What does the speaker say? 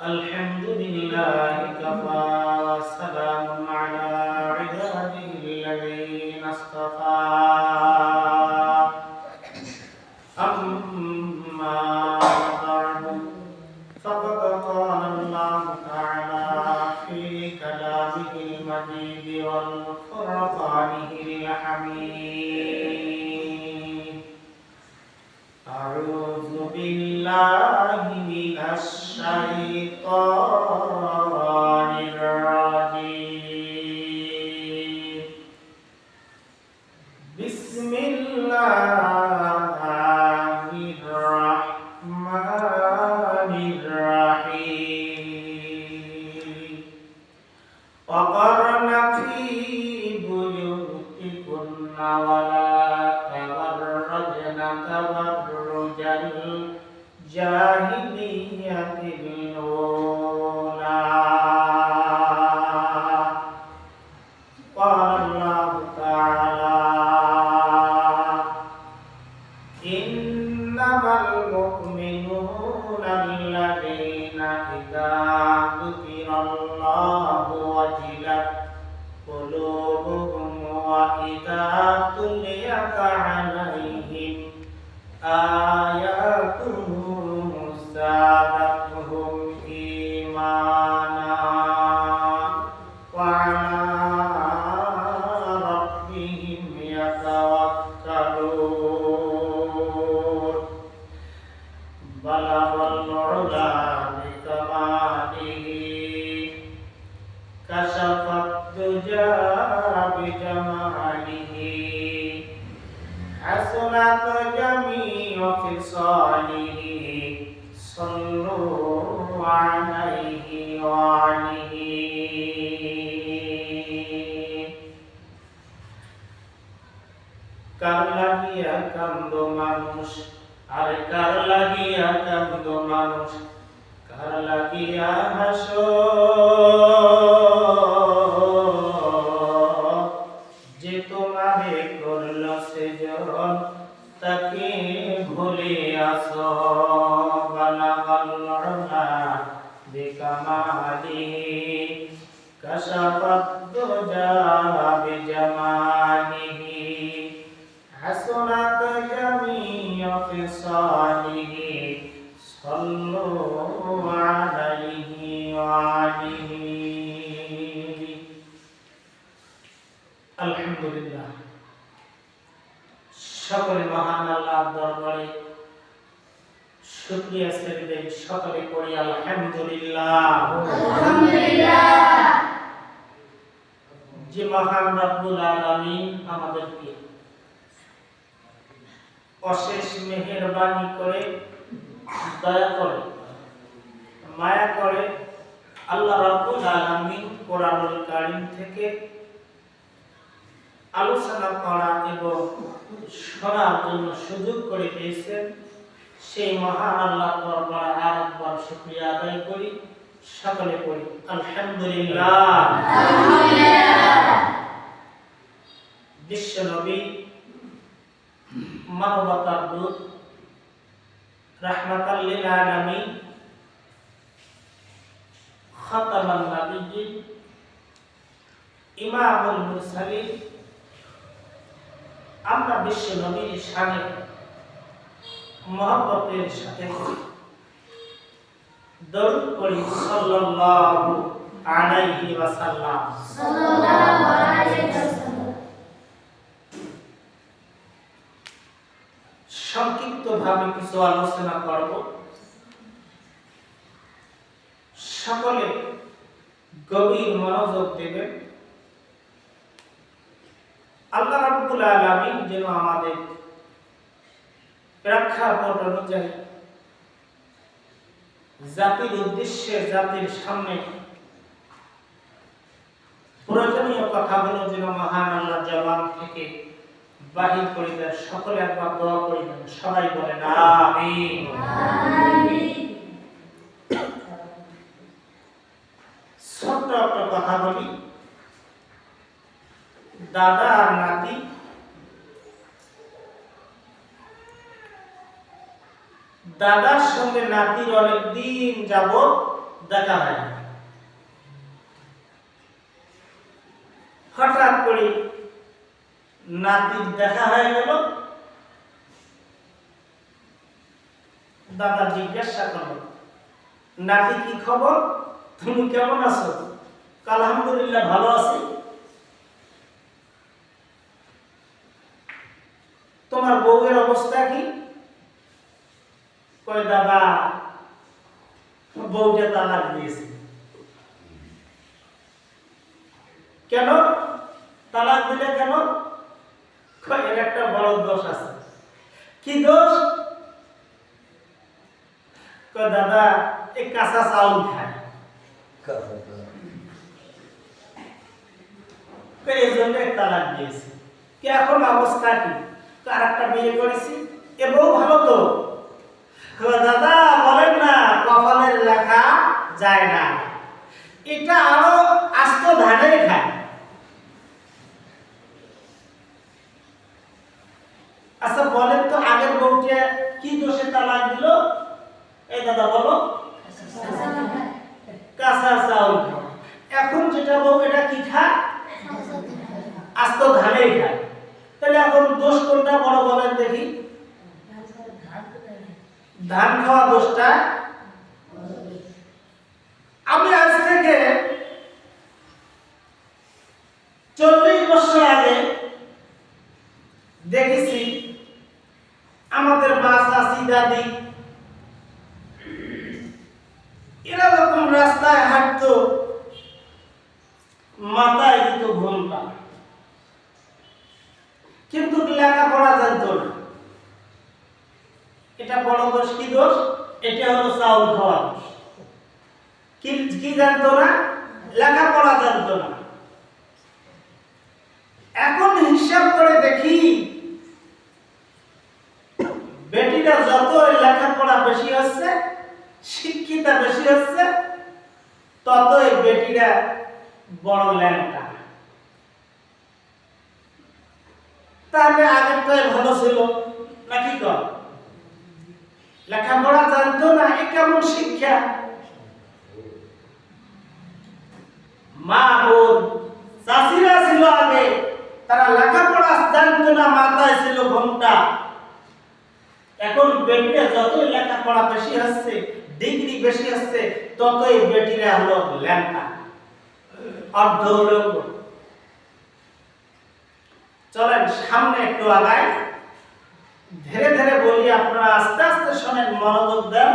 الحمد لله كفى. بالله من الشيطان الجاهلية بلغ العلا بكماله كشف الدجى بجماله حسنت جميع خصاله صلوا عليه وعليه কার লাগিয়া কান্দ মানুষ আর কার লাগিয়া কান্দ মানুষ? কার লাগিয়া হাস? যে তোমারে করল সে সেজন, তাকে ভুলিয়াছ বানাবাল্লনা বেকামালি কাশাপাত صلوا عليه وعليه আলহামদুলিল্লাহ সকলে মহান আল্লাহ দরবারে শুকরিয়া সেজদে সকলে করি আলহামদুলিল্লাহ যে মহান রব্বুল আলামিন আমাদেরকে অশেষ মেহেরবানি করে দয়া করে। মায়া করে আল্লাহ রাব্বুল আলামিন কোরআনুল কারীম থেকে আলোচনা করা এবং শোনার জন্য সুযোগ করে দিয়েছেন। সেই মহান আল্লাহ দরবারে আরেকবার শুকরিয়া আদায় করি। সকলে করি আলহামদুলিল্লাহ। বিশ্ব নবী মানবতার দূত রাহমাতাল লিল আলামিন খাতামান নাবিয়্যিন ইমামুল মুরসালিন আমরা বিশ্ব নবীর শানে মহব্বতের সাথে দরুদ পড়ি সাল্লাল্লাহু আলাইহি ওয়াসাল্লাম সংক্ষিপ্ত ভাবে কিছু আলোচনা করব। সকলে গভীর মনোযোগ দেবেন। আল্লাহ রাব্বুল আলামিন যেন আমাদের প্রেক্ষাপট অনুযায়ী জাতির উদ্দেশ্যে, জাতির সামনে প্রয়োজনীয় কথাগুলো যেন মহান আল্লাহ জবান থেকে বাহির সকলে একবার দোয়া সবাই ছোট্ট একটা কথা বলি। দাদা আর নাতি দাদার সঙ্গে নাতির অনেক দিন যাবৎ দেখা হয় হঠাৎ করে নাতির দেখা হয়ে গেল। দাদা জিজ্ঞাসা করল, নাতি কি খবর? তুমি কেমন আছো? আলহামদুলিল্লাহ, ভালো আছি। তোমার বউয়ের অবস্থা কি? কয় দাদা, বউকে তালাক দিয়েছে। কেন? তালাক দিলে কেন? এর একটা বড় দোষ আছে। কি দোষ? দাদা এই কাঁচা চাউল খায়। এই জন্য তালাক দিয়েছি। কি এখন অবস্থা কি? কার একটা বিয়ে করেছি। এ বউ ভালো তো? দাদা বলেন না কপালের লেখা যায় না। এটা আরও আস্ত ধানের খায় আচ্ছা বলেন তো আগের বউকে কি দোষে তালাক দিল? এই দাদা বলো। কাঁচা চাউল। এখন যেটা এটা কি খায়? আস্ত ধানেই খায়। তাহলে এখন দোষ কোনটা বড় বলেন দেখি। ধান খাওয়া দোষটা? আমি আজ থেকে চল্লিশ বছর আগে দেখেছি আমাদের মা চাষি দাদি এরা যখন রাস্তায় হাঁটতো, মাথায় দিত ঘুমটা কিন্তু লেখাপড়া জানতো না। এটা বড় দোষ কি দোষ? এটা হলো চাউল খাওয়া দোষ। কি জানতো না? লেখাপড়া জানতো না। এখন হিসাব করে দেখি বেটিটা যত লেখাপড়া বেশি হচ্ছে, শিক্ষিতা বেশি হচ্ছে, ততই বেটিরা বড় ল্যাংটা। তাহলে আগেরটাই ভালো ছিল নাকি কর? লেখাপড়া জানতো না, এ কেমন শিক্ষা? মা বোন চাষিরা ছিল আগে, তারা লেখাপড়া জানতো না, মাথায় ছিল ঘণ্টা। এখন বেটিরা যতই লেখাপড়া বেশি আসছে ডিগ্রি বেশি আসছে, ততই বেটিরা হলো ল্যাংটা। অর্ধ উলঙ্গ চলেন, সামনে একটু আগায় ধীরে ধীরে বলি, আপনারা আস্তে আস্তে শোনেন, মনোযোগ দেন।